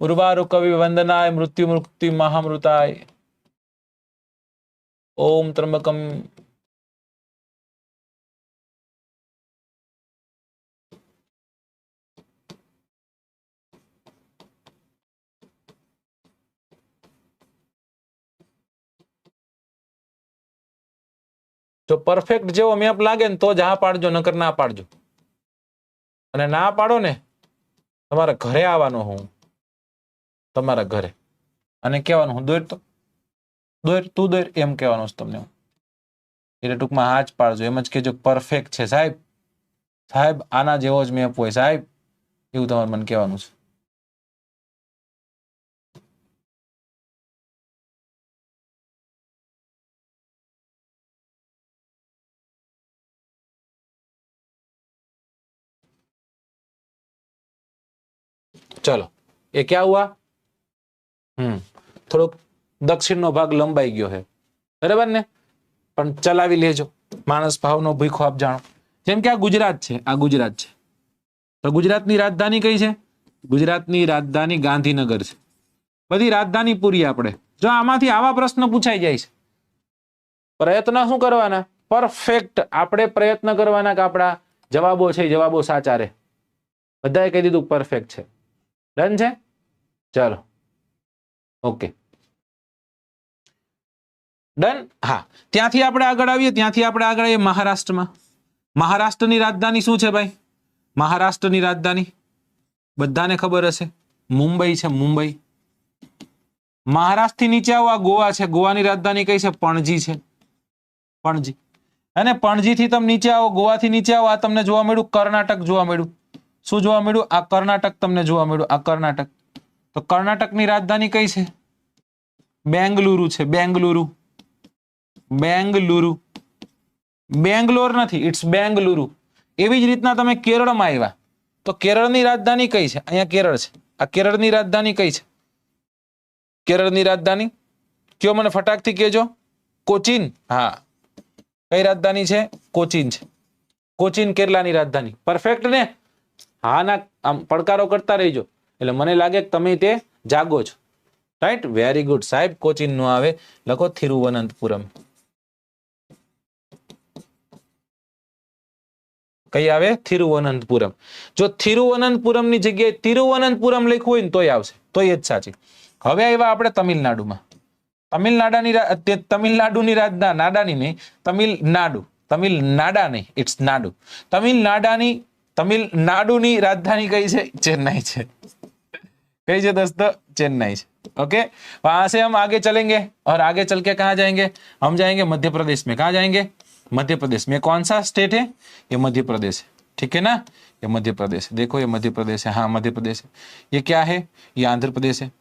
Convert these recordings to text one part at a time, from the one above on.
ઉર્વારુ કવિ વંદનાય મૃત્યુ મુક્તિ મહામૃતાય ઓમ ત્રંબકમ જો પરફેક્ટ જેવો મેપ લાગે ને તો જ હા પાડજો, નકર ના પાડજો. અને ના પાડો ને, તમારે ઘરે આવવાનો હું. તમારા ઘરે. અને કહેવાનું, હું દોર તો? દોર, તું દોર, એમ કહેવાનું છે તમને એટલે ટૂંકમાં હા જ પાડજો. એમ જ કેજો પરફેક્ટ છે. સાહેબ સાહેબ, આના જેવો જ મેપ હોય. સાહેબ, એવું તમારે મને કહેવાનું છે. ચલો. એ ક્યાં હુઆ? હમ થોડોક દક્ષિણનો ભાગ લંબાઈ ગયો છે. બરાબર ને? પણ ચલાવી લેજો. માણસ ભાવનો ભૂખો આપ જાણો. જેમ કે આ ગુજરાત છે. આ ગુજરાત છે. તો ગુજરાતની રાજધાની કઈ છે? ગુજરાતની રાજધાની ગાંધીનગર છે. બધી રાજધાની પૂરી આપણે. જો આમાંથી આવા પ્રશ્ન પૂછાઈ જાય છે. પ્રયત્ન શું કરવાના? પરફેક્ટ આપણે પ્રયત્ન કરવાના કે આપણા જવાબો છે જવાબો સાચા રહે. બધાએ કહી દીધું પરફેક્ટ છે. ડન છે? ચાલો. ઓકે. ડન હા. ત્યાંથી આપણે આગળ આવીએ, ત્યાંથી આપણે આગળ આવીએ મહારાષ્ટ્રમાં. મહારાષ્ટ્રની રાજધાની શું છે ભાઈ? મહારાષ્ટ્રની રાજધાની? બધાને ખબર હશે. મુંબઈ છે, મુંબઈ. મહારાષ્ટ્રથી નીચે આવો, આ ગોવા છે. ગોવાની રાજધાની કઈ છે? પણજી છે. પણજી. અને પણજીથી તમે નીચે આવો, ગોવાથી નીચે આવો, આ તમને જોવા મળ્યું, કર્ણાટક જોવા મળ્યું. શું જોવા મળ્યું? આ કર્ણાટક તમને જોવા મળ્યું, આ કર્ણાટક. તો કર્ણાટકની રાજધાની કઈ છે? બેંગલુરુ છે, બેંગલુરુ. બેંગલુરુ. બેંગ્લોર નથી ઇટ્સ બેંગલુરુ. એવી જ રીતના તમે કેરળમાં આવ્યા. તો કેરળની રાજધાની કઈ છે? અહીંયા કેરળ છે. આ કેરળની રાજધાની કઈ છે? કેરળની રાજધાની? કયો મને ફટાકથી કહેજો? કોચીન. હા. કઈ રાજધાની છે? કોચીન છે. કોચીન કેરલાની રાજધાની. પરફેક્ટ ને? હા ના, આમ પડકારો કરતા રહીજો. એટલે મને લાગે કે તમે તે જાગો છો. રાઈટ વેરી ગુડ સાહેબ કોચિનનું આવે. લખો થિરુવનંતપુરમ કઈ આવે? થિરુવનંતપુરમ જો થિરુવનંતપુરમની જગ્યાએ તિરુવનંતપુરમ લખ્યું હોય ને તોય આવશે. તોય જ સાચી. હવે આવ્યા આપણે તમિલનાડુમાં. તમિલનાડાની તમિલનાડુની રાજના નાડાની નહીં, તમિલનાડુ. તમિલનાડા નહીં. ઇટ્સ નાડુ. તમિલનાડાની તમિલનાડુની રાજધાની કઈ છે? ચેન્નાઈ છે. कई है दोस्तों चेन्नई है ओके वहां से हम आगे चलेंगे और आगे चल के कहा जाएंगे हम जाएंगे मध्य प्रदेश में कहा जाएंगे मध्य प्रदेश में कौन सा स्टेट है ये मध्य प्रदेश है ठीक है ना ये मध्य प्रदेश है देखो ये मध्य प्रदेश है हाँ मध्य प्रदेश है ये क्या है ये आंध्र प्रदेश है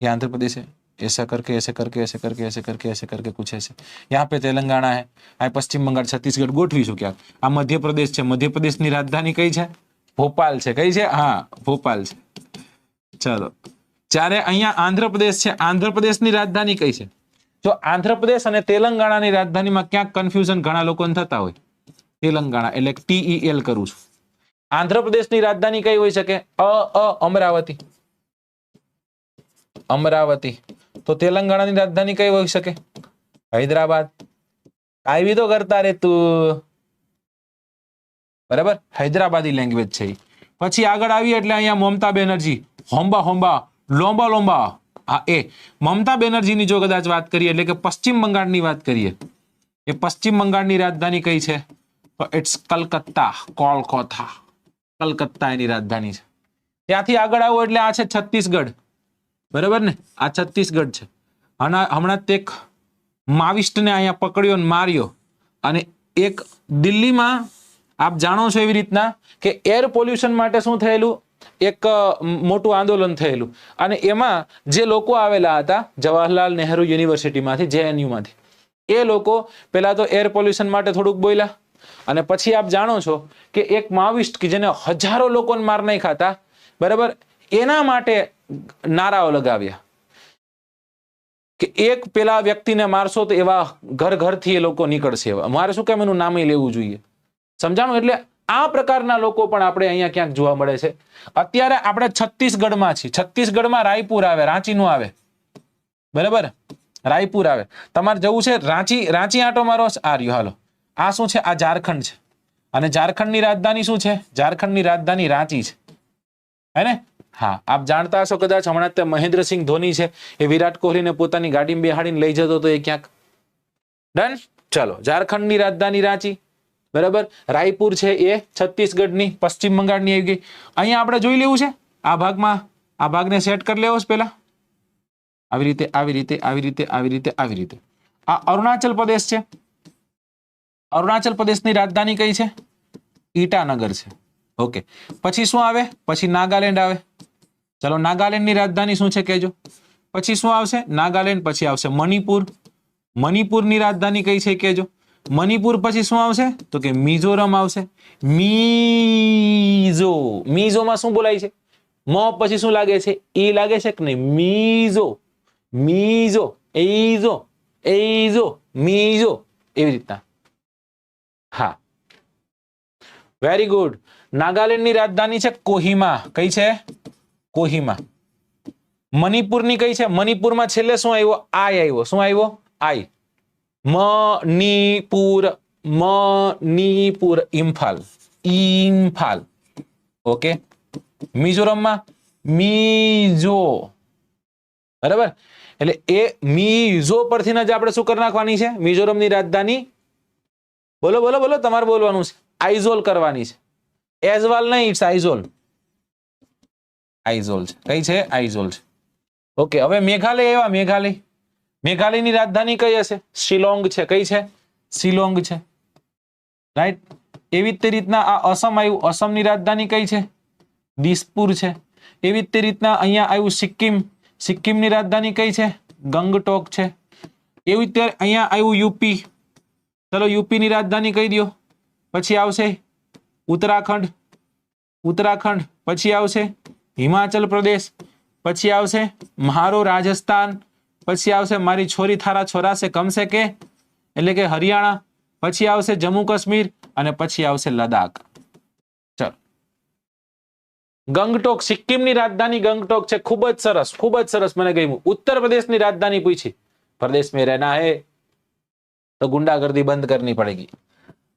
ये आंध्र प्रदेश है ऐसा करके ऐसे करके ऐसे करके ऐसे करके ऐसे करके कुछ ऐसे यहाँ पे तेलंगाना है આ પશ્ચિમ બંગાળ છત્તીસગઢ ગોઠવીશું ક્યાંક આ મધ્યપ્રદેશ છે મધ્યપ્રદેશની રાજધાની કઈ છે ભોપાલ છે કઈ છે હા ભોપાલ છે ચલો. જ્યારે અહીંયા આંધ્રપ્રદેશ છે, આંધ્રપ્રદેશની રાજધાની કઈ છે? જો આંધ્રપ્રદેશ અને તેલંગાણાની રાજધાનીમાં ક્યાંક કન્ફ્યુઝન ઘણા લોકોને થતા હોય. તેલંગાણા, એટલે ટીઈએલ કરું છું. આંધ્રપ્રદેશની રાજધાની કઈ હોઈ શકે? અ અ, અમરાવતી. અમરાવતી. તો તેલંગાણાની રાજધાની કઈ હોઈ શકે? હૈદરાબાદ. આવી તો કરતા રે તું. બરાબર? હૈદરાબાદી લેંગ્વેજ છે પછી આગળ આવીએ એટલે અહીંયા મમતા બેનર્જી. હોમ્બા હોમ્બા લોમ્બા લોમ્બા હા એ. મમતા બેનર્જીની જો કદાચ વાત કરીએ, એટલે કે પશ્ચિમ બંગાળની વાત કરીએ, એ પશ્ચિમ બંગાળની રાજધાની કઈ છે? તો ઇટ્સ કલકત્તા કોલકોથા કલકત્તા એની રાજધાની છે. ત્યાંથી આગળ આવો એટલે આ છે છત્તીસગઢ. બરાબર ને? આ છત્તીસગઢ છે. હમણાં તે માવિષ્ટને અહીંયા પકડ્યો અને માર્યો. અને એક દિલ્હીમાં, આપ જાણો છો એવી રીતના, કે એર પોલ્યુશન માટે શું થયેલું? એક મોટું આંદોલન થયેલું. અને એમાં જે લોકો આવેલા હતા, જવાહરલાલ નહેરુ યુનિવર્સિટીમાંથી, જેએનયુમાંથી, એ લોકો પેલા તો એર પોલ્યુશન માટે થોડુંક બોલ્યા. અને પછી આપ જાણો છો કે એક માવિસ્ટ કે જેને હજારો લોકોને માર નહીં ખાતા, બરાબર? એના માટે નારાઓ લગાવ્યા. કે એક પેલા વ્યક્તિને મારશો તો એવા ઘર ઘરથી એ લોકો નીકળશે. એવા મારે શું કેમ એનું નામ લેવું જોઈએ? સમજાણું? એટલે આ પ્રકારના લોકો પણ આપણે અહીંયા ક્યાંક જોવા મળે છે. અત્યારે આપણે છત્તીસગઢમાં છીએ. છત્તીસગઢમાં રાયપુર આવે, રાંચીનું આવે. બરાબર? રાયપુર આવે. તમારે જવું છે, રાંચી રાંચી આટો મારો આ રહ્યો, હાલો. આ શું છે? આ ઝારખંડ છે. અને ઝારખંડની રાજધાની શું છે? ઝારખંડની રાજધાની રાંચી છે. હે હા, આપ જાણતા હશો કદાચ હમણાં ત્યાં મહેન્દ્રસિંહ ધોની છે. એ વિરાટ કોહલીને પોતાની ગાડીમાં બેહાડીને લઈ જતો હતો એ ક્યાંક. ડન? ચલો, ઝારખંડની રાજધાની રાંચી. બરાબર? રાયપુર છે એ, છત્તીસગઢની, પશ્ચિમ બંગાળની આવી ગઈ. અહીંયા આપણે જોઈ લેવું છે? આ ભાગમાં, આ ભાગને સેટ કરી લેવો છે આવી રીતે આવી રીતે આવી રીતે આવી રીતે આવી રીતે. આ અરુણાચલ પ્રદેશ છે. અરુણાચલ પ્રદેશની રાજધાની કઈ છે? ઈટાનગર છે. ઓકે. પછી શું આવે? પછી નાગાલેન્ડ આવે. ચલો, નાગાલેન્ડની રાજધાની શું છે કહેજો. પછી શું આવશે? નાગાલેન્ડ, પછી આવશે મણિપુર. મણિપુરની રાજધાની કઈ છે કહેજો. મણિપુર પછી શું આવશે? તો કે મિઝોરમ આવશે. મીઝો. મીઝોમાં શું બોલાય છે? મ પછી શું લાગે છે? એ લાગે છે કે નહીં? મીઝો. મીઝો. એઝો એઝો મીઝો. એવી રીતના. હા. વેરી ગુડ નાગાલેન્ડની રાજધાની છે કોહિમા. કઈ છે? કોહિમા. મણિપુરની કઈ છે? મણિપુરમાં છેલ્લે શું આવ્યો? આઈ આવ્યો. શું આવ્યો? આય મણિપુર મણિપુર ઇમ્ફાલ ઇમ્ફાલ. ઓકે? મિઝોરમમાં મીઝો. બરાબર? એટલે એ મીઝો પરથી જ આપણે શું કરી નાખવાની છે? મિઝોરમની રાજધાની. બોલો બોલો બોલો, તમારે બોલવાનું છે. આઇઝોલ કરવાની છે. એઝવાલ નહીં, ઇટ્સ આઇઝોલ. આઇઝોલ છે. કઈ છે? આઇઝોલ છે. ઓકે, હવે મેઘાલય એવા મેઘાલય. મેઘાલયની રાજધાની કઈ હશે? શિલોંગ છે. કઈ છે? શિલોંગ છે. રાઈટ એવી તે રીતના આ અસમ આવ્યું. અસમની રાજધાની કઈ છે? દિસપુર છે. એવી તે રીતના અહીંયા આવ્યું સિક્કિમ. સિક્કિમની રાજધાની કઈ છે? ગંગટોક છે. એવી રીતે અહીંયા આવ્યું યુપી. ચલો યુપીની રાજધાની કહી દો પછી આવશે ઉત્તરાખંડ. ઉત્તરાખંડ. પછી આવશે હિમાચલ પ્રદેશ. પછી આવશે મારો રાજસ્થાન. પછી આવશે મારી છોરી થારા છોરા સે કમસે કે એટલે કે હરિયાણા પછી આવશે જમ્મુ કાશ્મીર અને પછી આવશે લદાખ ચલો ગંગટોક સિક્કિમની રાજધાની ગંગટોક છે ખૂબ જ સરસ ખૂબ જ સરસ મને ગમ્યું ઉત્તર પ્રદેશની રાજધાની પૂછી प्रदेश में रहना है तो गुंडागर्दी बंद करनी पड़ेगी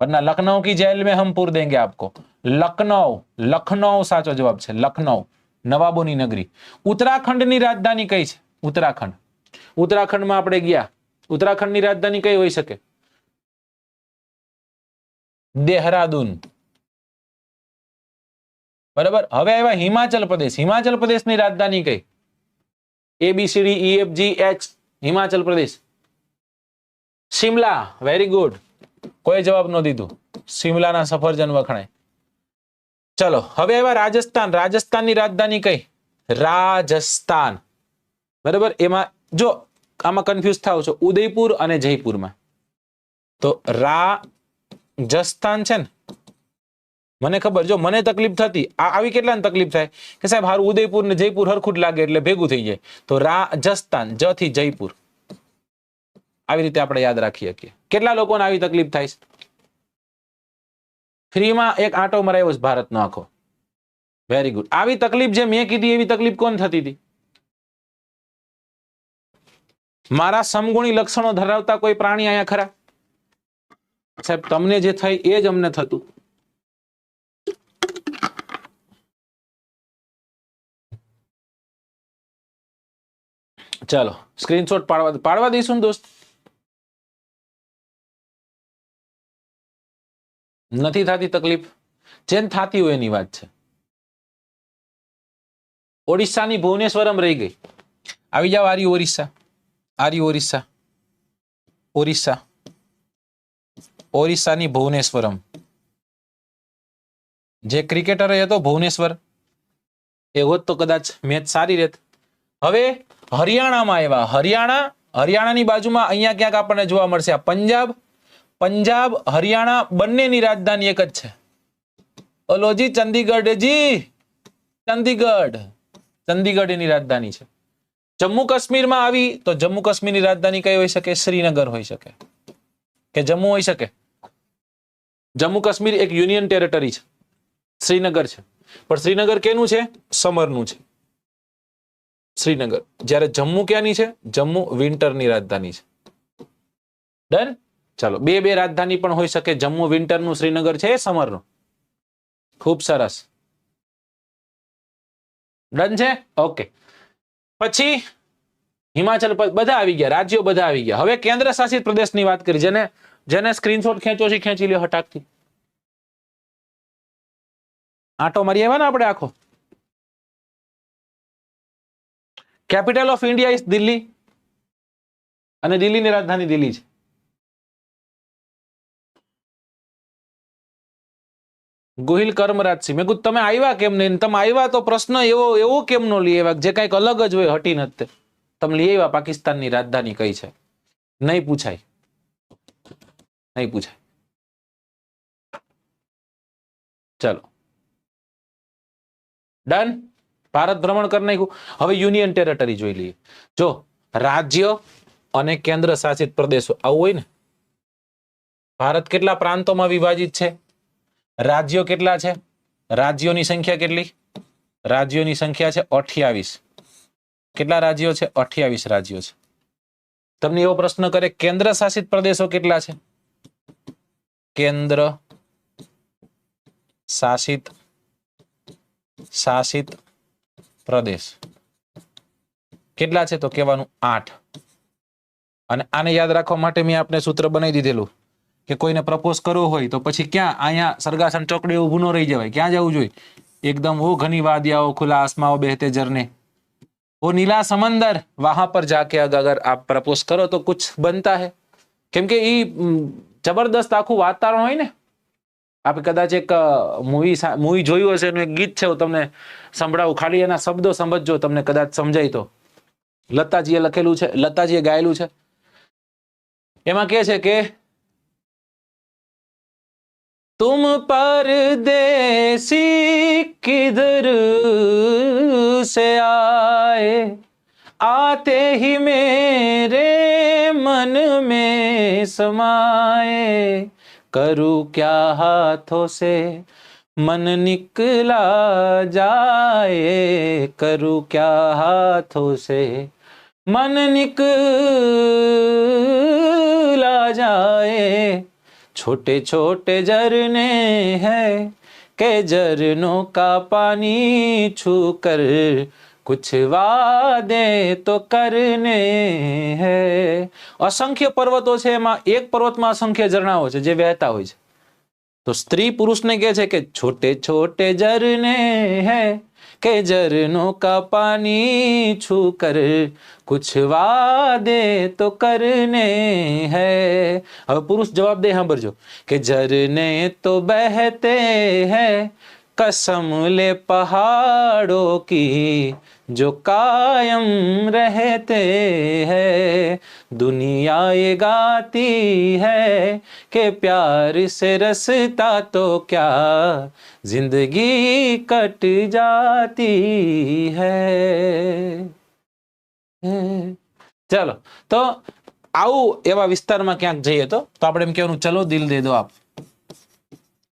वरना लखनऊ की जेल में हम पूर देंगे आपको लखनऊ लखनऊ સાચો જવાબ છે લખનઉ નવાબોની નગરી ઉત્તરાખંડની રાજધાની કઈ છે ઉત્તરાખંડ ઉત્તરાખંડમાં આપણે ગયા. ઉત્તરાખંડની રાજધાની કઈ હોઈ શકે? દેહરાદૂન. બરાબર? હવે આવ્યા હિમાચલ પ્રદેશ. હિમાચલ પ્રદેશની રાજધાની કઈ? ABCD ઈએફજી H Himachal Pradesh. Shimla. Very good કોઈ જવાબ ન દીધું. શિમલાના સફરજન વખણાય. ચલો, હવે આવ્યા રાજસ્થાન. રાજસ્થાનની રાજધાની કઈ? રાજસ્થાન. બરાબર? એમાં જો આમાં કન્ફ્યુઝ થાવ છો, ઉદયપુર અને જયપુરમાં. તો રાજસ્થાન છે ને, મને ખબર, જો મને તકલીફ થતી, આ આવી કેટલાને તકલીફ થાય? કે સાહેબ, હારું ઉદયપુર ને જયપુર હરખું લાગે એટલે ભેગું થઈ જાય. તો રાજસ્થાન જ થી જયપુર. આવી રીતે આપણે યાદ રાખી શકીએ. કેટલા લોકોને આવી તકલીફ થાય છે? ફ્રીમાં એક આંટો મરાયો છે ભારતનો આખો. વેરી ગુડ આવી તકલીફ જે મેં કીધી એવી તકલીફ કોણ થતી હતી? મારા સમગુણી લક્ષણો ધરાવતા કોઈ પ્રાણી અહીંયા ખરા? સાહેબ, તમને જે થઈ એ જ અમને થતું. ચાલો સ્ક્રીનશોટ પાડવા પાડવા દઈશું દોસ્ત? નથી થતી તકલીફ? જેન થતી હોય એની વાત છે. ઓડિશાની ભુવનેશ્વરમ રહી ગઈ. આવી જાવ આર્યુ ઓરિસ્સા. આર્યું ઓરિસ્સા ઓરિસ્સા ઓરિસ્સાની ભુવનેશ્વરમ જે ક્રિકેટર હતો ભુવનેશ્વર. એ હોત તો કદાચ મેચ સારી રહેત હવે હરિયાણામાં આવ્યા. હરિયાણા, હરિયાણાની બાજુમાં અહીંયા ક્યાંક આપણને જોવા મળશે પંજાબ. પંજાબ, હરિયાણા બંનેની રાજધાની એક જ છે. ઓલોજી ચંદીગઢ જી ચંદીગઢ. ચંદીગઢ એની રાજધાની છે. જમ્મુ કાશ્મીરમાં આવી તો જમ્મુ કાશ્મીરની રાજધાની કઈ હોઈ શકે? શ્રીનગર હોઈ શકે. કે જમ્મુ હોઈ શકે? જમ્મુ કાશ્મીર એક યુનિયન ટેરેટરી છે. શ્રીનગર છે. પણ શ્રીનગર કેનું છે? સમરનું છે. શ્રીનગર. જ્યારે જમ્મુ ક્યાંની છે? જમ્મુ વિન્ટરની રાજધાની છે. ડન? ચાલો, બે બે રાજધાની પણ હોઈ શકે. જમ્મુ વિન્ટરનું શ્રીનગર છે, સમરનું. ખૂબ સરસ. ડન છે? ઓકે. પછી હિમાચલ બધા આવી ગયા, રાજ્યો બધા આવી ગયા. હવે કેન્દ્ર શાસિત પ્રદેશની વાત કરી, જેને જેને સ્ક્રીનશોટ ખેંચો છે, ખેંચી લ્યો હટાકથી. આટો મારી આવ્યા ને આપણે આખો? Capital of India is Delhi અને દિલ્હીની રાજધાની દિલ્હી છે. ગોહિલ કર્મરાજસિંહ મેં કીધું, તમે આવ્યા કેમ નહીં? તમે આવ્યા તો પ્રશ્ન એવો એવો કેમ નો લઈ આવ્યા? જે કંઈક અલગ જ હોય, હટી નથી તમે લઈ આવ્યા? પાકિસ્તાનની રાજધાની કઈ છે? નહીં પૂછાય. નહીં પૂછાય. ચાલો. ડન ભારત ભ્રમણ કરી નાખ્યું. હવે યુનિયન ટેરેટરી જોઈ લઈએ. જો રાજ્ય અને કેન્દ્ર શાસિત પ્રદેશો આવું હોય ને, ભારત કેટલા પ્રાંતોમાં વિભાજિત છે? રાજ્યો કેટલા છે? રાજ્યોની સંખ્યા કેટલી? રાજ્યોની સંખ્યા છે અઠ્યાવીસ. કેટલા રાજ્યો છે? અઠ્યાવીસ રાજ્યો છે. તમને એવો પ્રશ્ન કરે, કેન્દ્ર શાસિત પ્રદેશો કેટલા છે? કેન્દ્ર શાસિત શાસિત પ્રદેશ. કેટલા છે તો કહેવાનું આઠ. અને આને યાદ રાખવા માટે મેં આપને સૂત્ર બનાવી દીધેલું. કે કોઈને પ્રપોઝ કરવો હોય તો પછી ક્યાં? અહીંયા સરગાસન ચોકડી ઊભું ન રહી જવાય. ક્યાં જવું જોઈએ? એકદમ ઓ ઘની વાદિયાઓ ખુલા આસમાઓ બેહતે જરને ઓ નીલા સમંદર, વહાં પર જાકે અગર આપ પ્રપોઝ કરો તો કુછ બનતા હે. કેમ કે એ જબરદસ્ત આખું વાતાવરણ હોય ને. આપે કદાચ એક મૂવી મૂવી જોયું હશે, એનું એક ગીત છે, હું તમને સંભળાવું. ખાલી એના શબ્દો સમજજો, તમને કદાચ સમજાય તો. લતાજીએ લખેલું છે, લતાજીએ ગાયેલું છે. એમાં કે છે કે तुम पर परदेसी किधर से आए? आते ही मेरे मन में समाए। करूँ क्या हाथों से मन निकला जाए? करूँ क्या हाथों से मन निकला छोटे छोटे झरने हैं के झरनों का पानी छू कर कुछ वादे તો કરને હૈ અસંખ્ય પર્વતો છે એમાં એક પર્વતમાં અસંખ્ય ઝરણાઓ છે જે વહેતા હોય છે તો સ્ત્રી પુરુષને કહે છે કે છોટે છોટે ઝરને હૈ के झरनों का पानी छू कर कुछ वादे तो करने है। अब पुरुष जवाब दे हाँ जो के झरने तो बहते हैं कसम ले पहाड़ों की जो कायम रहते हैं दुनिया ये गाती है कि प्यार से रसता तो क्या जिंदगी कट जाती है ચાલો તો આવું એવા વિસ્તારમાં ક્યાંક જઈએ તો તો આપણે એમ કહેવાનું ચલો દિલ દે દો આપ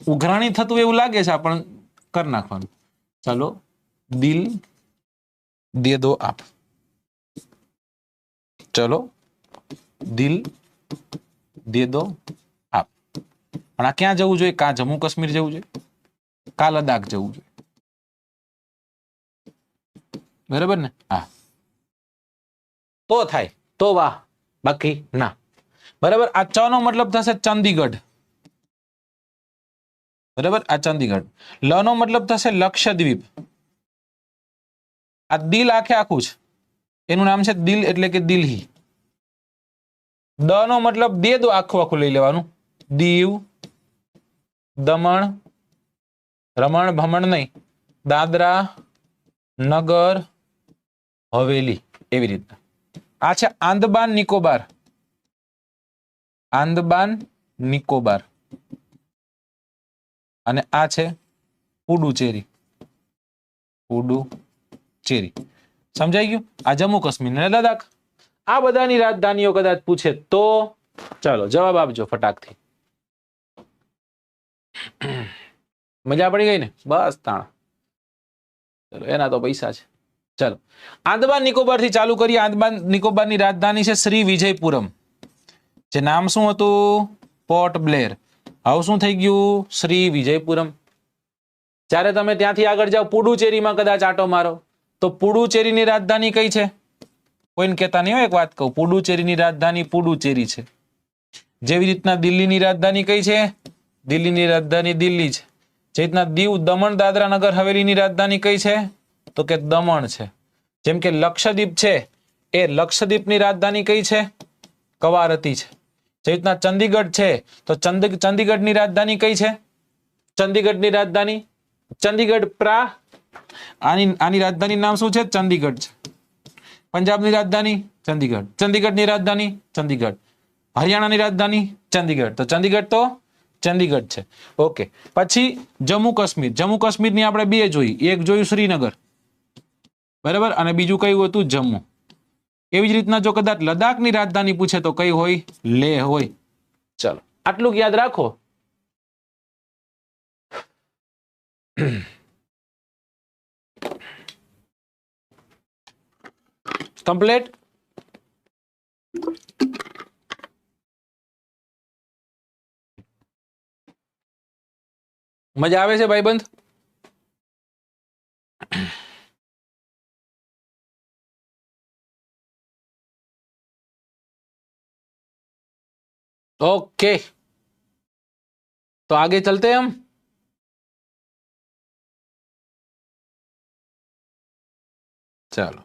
ઉઘરાણી થતું એવું લાગે છે પણ કરી નાખવાનું ચલો દિલ દે દો આપ ચલો દિલ દે દો આપ પણ આ ક્યાં જવું જોઈએ કા જમ્મુ કાશ્મીર જવું જોઈએ કા લદાખ જવું જોઈએ બરાબર ને હા તો થાય તો વાહ બાકી ના બરાબર આ ચ નો મતલબ થશે ચંદીગઢ। બરાબર, આ ચંદીગઢ। લ નો મતલબ થશે લક્ષદ્વીપ। આ દિલ આખે આખું છે. એનું નામ છે દિલ એટલે કે દિલ્હી. દ નો મતલબ દે દો આખું આખું લઈ લેવાનું. દીવ, દમણ, રમણ, ભમણ નહીં. દાદરા, નગર, હવેલી એવી રીતના. આ છે આંદબાન નિકોબાર. આંદબાન નિકોબાર. અને આ છે પુડુચેરી. પુડુચેરી સમજાઈ ગયું? આ જમ્મુ કાશ્મીર અને લદાખ આ બધાની રાજધાનીઓ કદાચ પૂછે તો? ચાલો, જવાબ આપજો ફટાકથી. મજા પડી ગઈ ને? બસ તાણ. ચલો, એના તો પૈસા છે. ચલો. આંદમાન નિકોબારથી ચાલુ કરીએ. આંદમાન નિકોબારની રાજધાની છે શ્રી વિજયપુરમ. જે નામ શું હતું? Port Blair. હવે શું થઈ ગયું? શ્રી વિજયપુરમ. જ્યારે તમે ત્યાંથી આગળ જાઓ, પુડુચેરીમાં કદાચ આટો મારો. તો પુડુચેરીની રાજધાની કઈ છે? કોઈને કહેતા નહીં હોય એક વાત કહું. પુડુચેરીની રાજધાની પુડુચેરી છે. જેવી રીતના દિલ્હીની રાજધાની કઈ છે? દિલ્હીની રાજધાની દિલ્હી છે. જે રીતના દીવ દમણ દાદરા નગર હવેલીની રાજધાની કઈ છે? તો કે દમણ છે. જેમ કે લક્ષદ્વીપ છે, એ લક્ષદ્વીપની રાજધાની કઈ છે? કવારતી છે. જે રીતના ચંદીગઢ છે, તો ચંદ, ચંદીગઢની રાજધાની કઈ છે? ચંદીગઢની રાજધાની ચંદીગઢ પ્રા આની આની રાજધાની નામ શું છે? ચંદીગઢ છે. પંજાબની રાજધાની, ચંદીગઢ. ચંદીગઢની રાજધાની, ચંદીગઢ. હરિયાણાની રાજધાની, ચંદીગઢ. તો ચંદીગઢ તો ચંદીગઢ છે. ઓકે. પછી જમ્મુ કાશ્મીર. જમ્મુ કાશ્મીરની આપણે બે જોઈ. એક જોયું શ્રીનગર. બરાબર? અને બીજું કયું હતું? જમ્મુ. એવી જ રીતના જો કદાચ લદ્દાખની રાજધાની પૂછે તો કઈ હોય? લેહ હોય. ચલો. આટલું યાદ રાખો. કમ્પ્લેટ મજા આવે છે ભાઈબંધ ओके तो आगे चलते हैं हम चलो